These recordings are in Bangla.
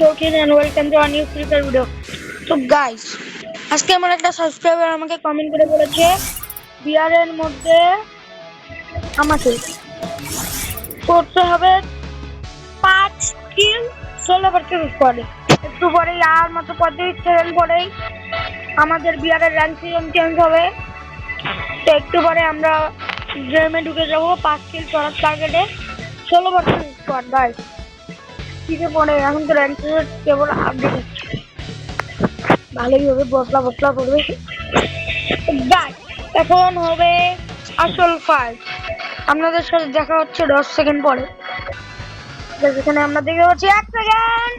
শৌখিন and welcome to new free তো গাইস আজকে আমার একটা সাবস্ক্রাইবার আমাকে কমেন্ট করে বলেছে বিয়ারের মধ্যে আমাকে করতে হবে পাঁচ কিল ষোলো পার্সেন্ট স্কোয়াডে একটু পরেই আর মাত্র পঁয়ত্রিশ সেকেন্ড পরেই আমাদের বিয়ারের র্যাঙ্ক সিজন চেঞ্জ হবে। তো একটু পরে আমরা গেমে ঢুকে যাব, পাঁচ কিল করার টার্গেটে ষোলো পার্সেন্ট স্কোয়াড গাইস কিসে পড়ে? এখন তো র্যাঙ্ক কেবল আপডেট হচ্ছে ভালোই হবে বসলা বসলা করবে এখন হবে আসল ফাইট আপনাদের সাথে দেখা হচ্ছে দশ সেকেন্ড পরে। যেখানে আমরা দেখতে পাচ্ছি এক সেকেন্ড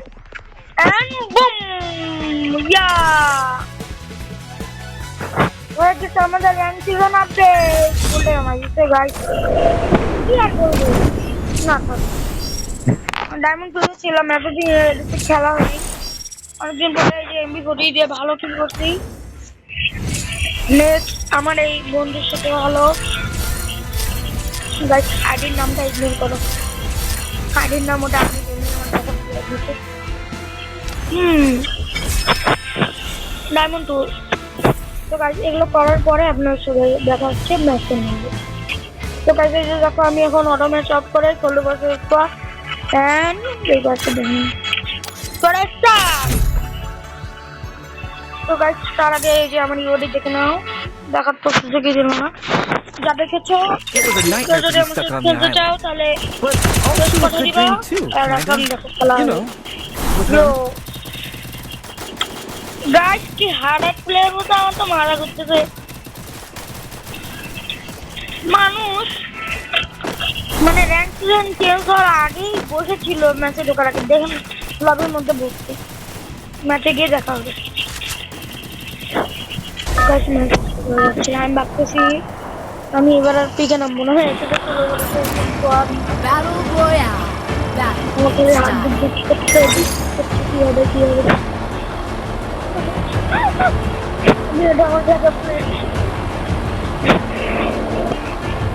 এন্ড বুম ইয়া হয়ে গেছে আমাদের র্যাঙ্ক সিজন আপডেট বলে আমার ইসে গাইস কি আর করব না থাক ডায়মন্ড টুতে ছিলাম এতদিন খেলা হয়নি। অনেকদিন পরে এই যে এমবি ফোর্টি দিয়ে ভালো ফিল করছি। নেক্সট আমার এই বন্ধুর সাথে ভালো গাইস আইডির নামটা ইগনোর করো। আইডির নাম ওটা দিতে হুম। ডায়মন্ড টু তো গাইস এগুলো করার পরে আপনার সাথে দেখা হচ্ছে ম্যাচের মধ্যে তো যে দেখো, আমি এখন অটো ম্যাচ অফ করে ষোলো বছর And এই পাশে দেখুন করে স্টার তো তার আগে এই যে আমার ইওডি দেখে নাও। দেখার তো সুযোগই দিল না। যা দেখেছ কেউ যদি the খেলতে চাও তাহলে কথা দিবা। আর এখন দেখো খেলা কি হার্ড প্লেয়ার মতো আমার তো মারা করতেছে। মানুষ মানে র্যাঙ্ক সিজন চেঞ্জ হওয়ার আগেই বসেছিল ম্যাচে ঢোকার আগে দেখেন ক্লাবের মধ্যে বসতে ম্যাচে গিয়ে দেখা হবে। আমি ভাবতেছি আমি এবার আর পিকে নামবো না। হ্যাঁ সেটা কি হবে কি হবে।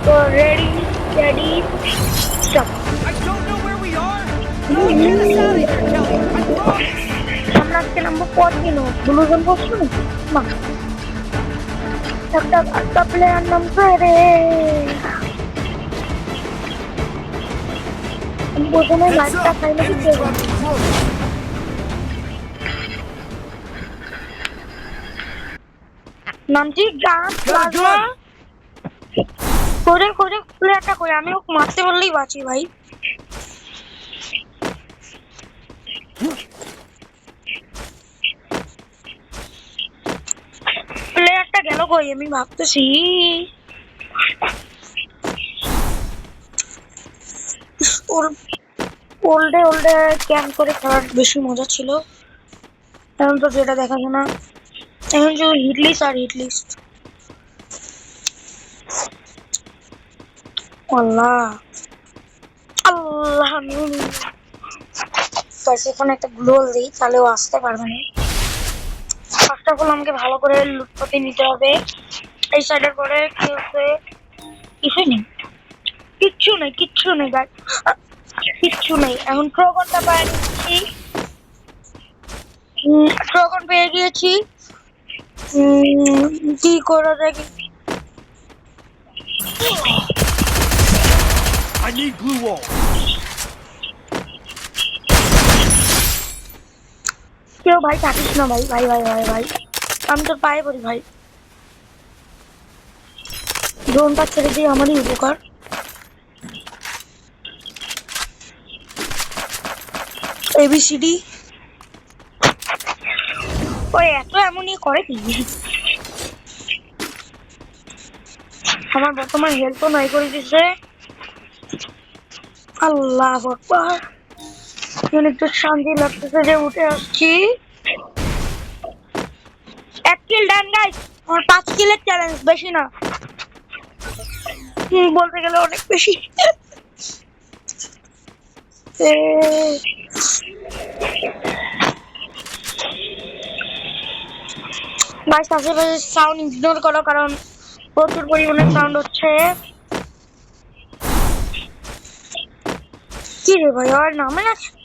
তো ready ready stop I don't know where we are. আমরা আজকে নামবো পর দিন ব্লু জোন করছ না একটা একটা প্লেয়ার নামছে রে। প্রথমে লাইটটা খাই না করব? নামছি গান প্লাজমা করে করে প্লেয়ারটা করে, আমি ওকে মারতে বললেই বাঁচি ভাই। প্লেয়ারটা গেল কই, আমি ভাবতেছি। ওল্ডে ওল্ডে ক্যাম্প করে খেলার বেশি মজা ছিল। এখন তো যেটা দেখা যায় না। এখন যে হিটলিস্ট আর হিটলিস্ট আল্লাহ আল্লাহ নুন এখানে একটা গ্লোল দিই, তাহলে আসতে পারবে না। ফার্স্ট অফ অল আমাকে ভালো করে লুটপতি নিতে হবে। এই সাইডের পরে কি হচ্ছে? কিছুই নেই। কিচ্ছু নেই কিচ্ছু নেই গাছ কিচ্ছু নেই। এখন ট্রগনটা পেয়ে নিচ্ছি ট্রগন পেয়ে গিয়েছি কি করা যায় I need blue wall. কেউ ভাই থাকিস না ভাই ভাই ভাই ভাই ভাই আমি তোর পায়ে পড়ি ভাই ড্রোনটা ছেড়ে দিয়ে আমারই উপকার এবিসিডি ওই এত এমনই করে কি আমার বর্তমান হেল্পও নাই করে দিছে আল্লাহ এখন একটু শান্তি লাগতেছে যে উঠে আসছি। এক কিল ডান গাইস আমার পাঁচ কিলের চ্যালেঞ্জ বেশি না। বলতে গেলে অনেক বেশি। গাইস আশেপাশে সাউন্ড ইগনোর করো, কারণ প্রচুর পরিমাণে সাউন্ড হচ্ছে। Giri bayağı nameler.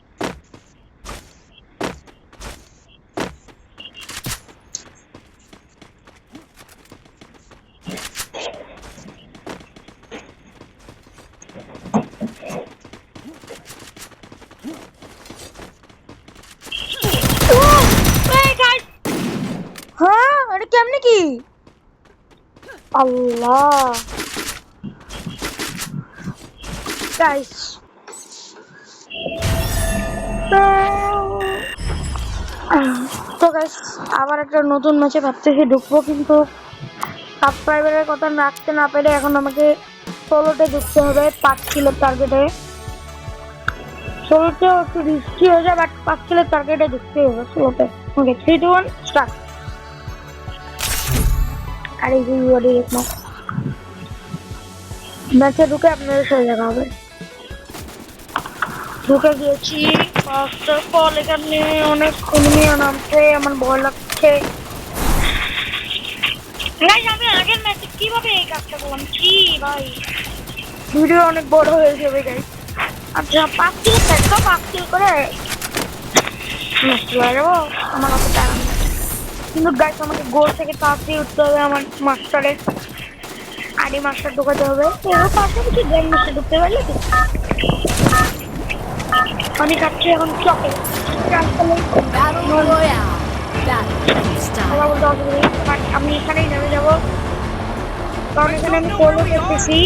কেমনে কি আল্লাহ গাইস আবার একটা নতুন ম্যাচে ভাবতেছি ঢুকবো, কিন্তু সাবস্ক্রাইবারের কথা রাখতে না পেরে এখন আমাকে ষোলোতে ঢুকতে হবে পাঁচ কিলোর টার্গেটে ষোলোতেও একটু রিস্কি হয়ে যায় বাট পাঁচ কিলোর টার্গেটে ঢুকতে হবে ষোলোতে। Okay three two one start আর এই যে ম্যাচে ঢুকে আপনাদের সাথে দেখা হবে। ঢুকে গিয়েছি। ফার্স্ট অফ এখানে অনেক এনিমিও নামছে, আমার ভয় লাগছে। গাইস আমি আগের ম্যাচে কীভাবে এই কাজটা করলাম? কি ভাই? ভিডিও অনেক বড় হয়ে যাবে গাইস আচ্ছা পাঁচ কিলো থাকতো পাঁচ কিলো করে হয়ে যাব আমার অত টাকা নেই। কিন্তু গাইস আমাকে গোল থেকে তাড়াতাড়ি উঠতে হবে আমার মাস্টারে আড়ি মাস্টার ঢোকাতে হবে। এর পাশে কিছু গেম মাস্টার ঢুকতে পারলে আমি খাচ্ছি এখন চকে। আমি এখানেই নেমে যাব। কারণ এখানে আমি করতেছি।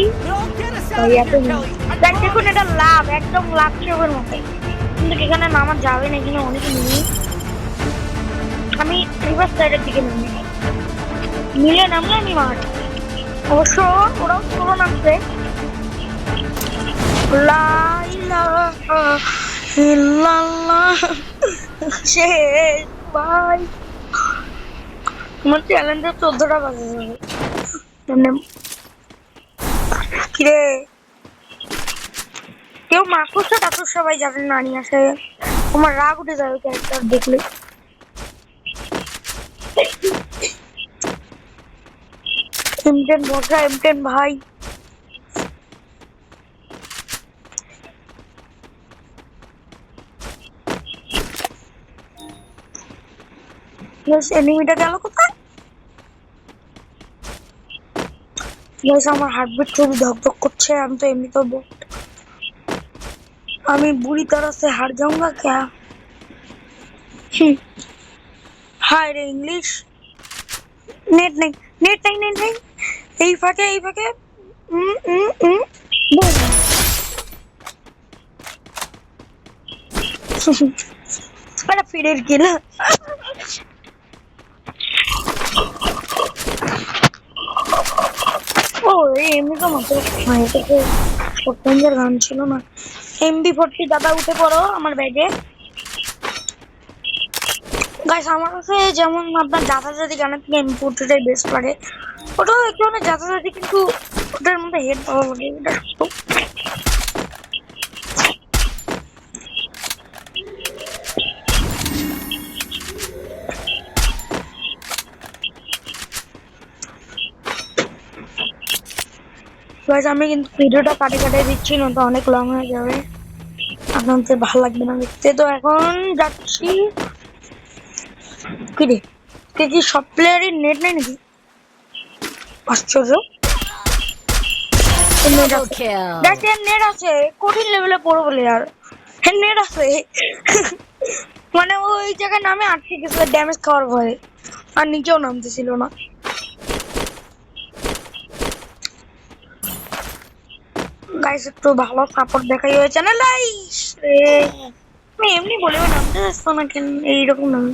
দেখ দেখুন এটা লাভ একদম লাভ সেবের মতো কিন্তু এখানে নামা যাবে না এখানে অনেক নেই আমি রিভার সাইডের দিকে নামি মিলে নামলে আমি মার অবশ্য ওরাও ষোলো নামছে লা ইলাহা ইল্লাল্লাহ। শেষ ভাই। আমার চ্যালেঞ্জে চোদ্দটা বাজে যাবে। মানে কিরে? কেউ মাকুসা টাকুস সবাই যাবেন না নিয়ে আসে। তোমার রাগ উঠে যাবে ক্যারেক্টার দেখলে। এমটেন বসা এমটেন ভাই। এনিমিটা গেল কোথায় গাইস আমার হার্টবিট খুবই ধকধক করছে আমি তো এমনি তো ব- আমি বুড়ি तरह से हार जाऊंगा क्या হাই রে ইংলিশ নেট নেই নেট নেই নেট নেই এই ফাঁকে এই ফাঁকে উম, উম, উম, boom. আরে ও এমনি তো হ্যাঁ থেকে গান ছিল না। এমবি ফোরটি দাদা, উঠে পড়ো আমার ব্যাগে। গাইস আমার কাছে যেমন আপনার যাতায়াতি গানের থেকে এমবি বেস্ট লাগে। ওটাও একটু ধরনের যাতায়াতি কিন্তু ওটার মধ্যে হেড পাওয়া লাগে। এটা গাইস আমি কিন্তু ভিডিওটা কাটে কাটে দিচ্ছি না তো অনেক লং হয়ে যাবে। আপনাদের ভালো লাগবে না দেখতে। তো এখন যাচ্ছি। কি রে? কে কি সব প্লেয়ারই নেট নেই নাকি? আশ্চর্য। নেট আছে। Kill. নেট আছে। কঠিন লেভেলে পড়ো বলে আর। এর নেট আছে। মানে ওই জায়গায় নামে আটকে গেছিল ড্যামেজ খাওয়ার ভয়ে। আর নিচেও নামতেছিল না। গাইস একটু ভালো সাপোর্ট দেখাই হয়েছে। না লাইস রে। আমি এমনি বলেও নামতে যাচ্ছ না কেন এইরকম নাম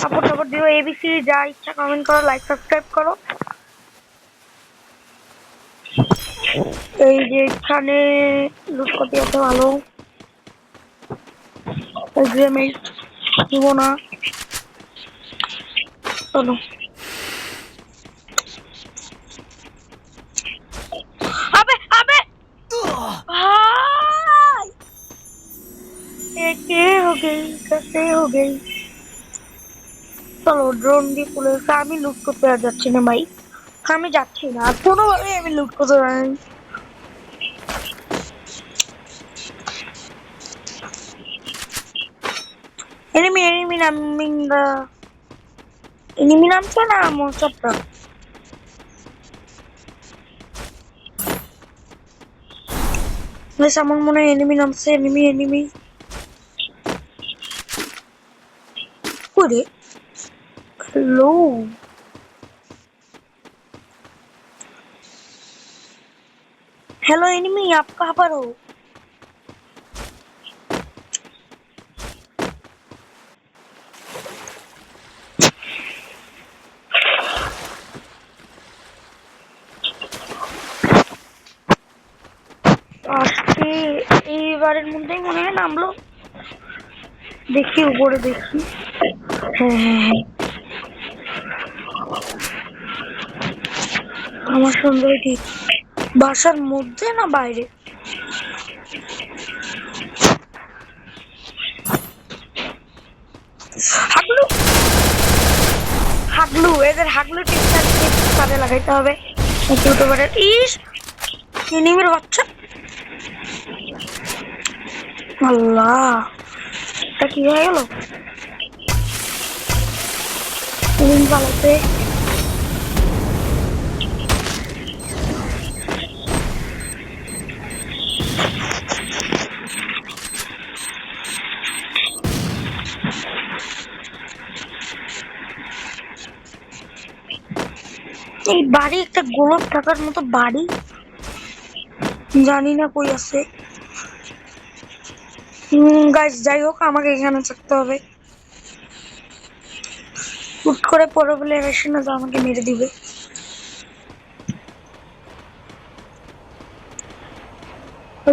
সাপোর্ট সাপোর্ট দিও এবিসি যা ইচ্ছা কমেন্ট করো লাইক সাবস্ক্রাইব করো। এই যে এখানে লুট করতে আছে, ভালো। এগ্রিমেন্ট দিব না। চলো। ये क्या हो गई कैसे हो गई চলো ড্রোন দিয়ে পুলে আমি লুট করতে আর যাচ্ছি না ভাই আমি যাচ্ছি না আর কোনোভাবে আমি লুট করতে পারি enemy enemy naming the enemy নামছে না মনসপটা বেশ আমার মনে হয় এনিমি নামছে এনিমি এনিমি করে হ্যালো हेलो एनिमी आप कहाँ আজকে এইবারের মধ্যেই মনে হয় নামলো। দেখি, উপরে দেখি। হ্যাঁ হ্যাঁ। আমার সুন্দর ঠিক বাসার মধ্যে না বাইরে? হাগলু! হাগলু, এদের হাগলু টিপটা কাজে লাগাইতে হবে। ইউটিউবারের ইস! এনিমির বাচ্চা। আল্লাহ, এটা কি হয়ে গেল? এই বাড়ি একটা গোলক থাকার মতো বাড়ি। জানি না কই আছে। গাছ যাই হোক, আমাকে এখানে থাকতে হবে। করে পড়ো বলে এসে না তো, আমাকে মেরে দিবে।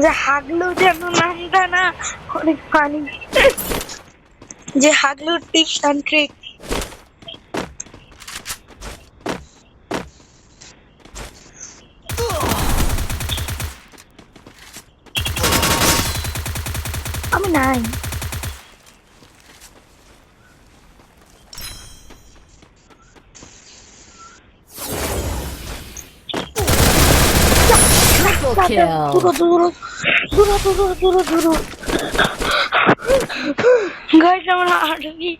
যে হাগলু যেন নামটা না, অনেক ফানি যে হাগলুর টিপস অ্যান্ড ট্রিক Kill. দূর দূর দূর গাইস আমার হাঁটবি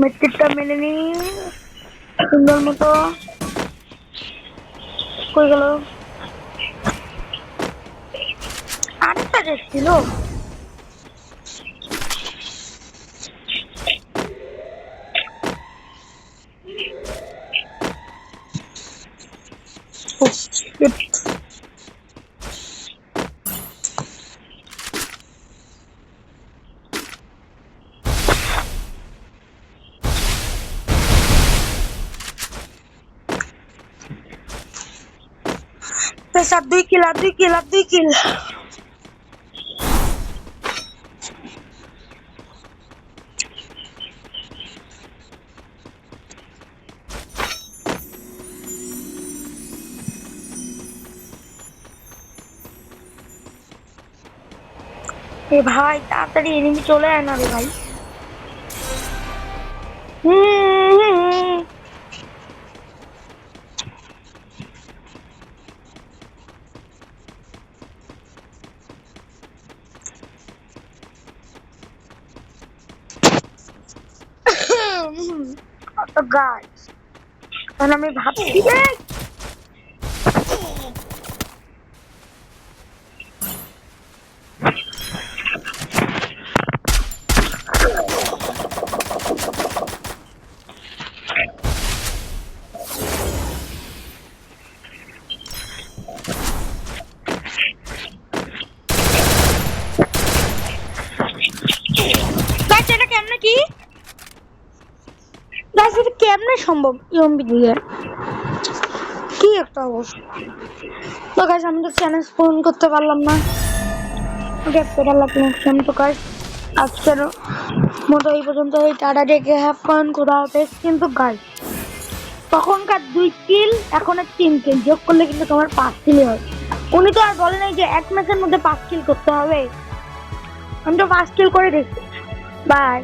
মেট্রিকটা মেনে নি সুন্দর মতো। কই গেল? আরেকটা ড্রেস ছিল। Oh, Guys, আর দুই কিল আর দুই কিল আর দুই কিল এ ভাই তাড়াতাড়ি এনিমি চলে আয় না রে ভাই হুম, হুম, আমি ভাবছি রে গাছ এটা কেমনে কি গাছ এটা কেমনে সম্ভব ইয়ম্বি দিয়ে কি একটা অবস্থা। তো গাছ আমি তো চ্যানেল ফোন করতে পারলাম না। ওকে পেটা লাগল আমি তো গাছ আজকের মতো এই পর্যন্ত ওই টাটা ডেকে হ্যাভ ফান করা হবে কিন্তু গাছ তখনকার দুই কিল এখন তিন কিল যোগ করলে কিন্তু তোমার পাঁচ কিলই হয়। উনি তো আর বলে নাই যে এক ম্যাচের মধ্যে পাঁচ কিল করতে হবে। আমি তো পাঁচ কিল করে দেখছি বাই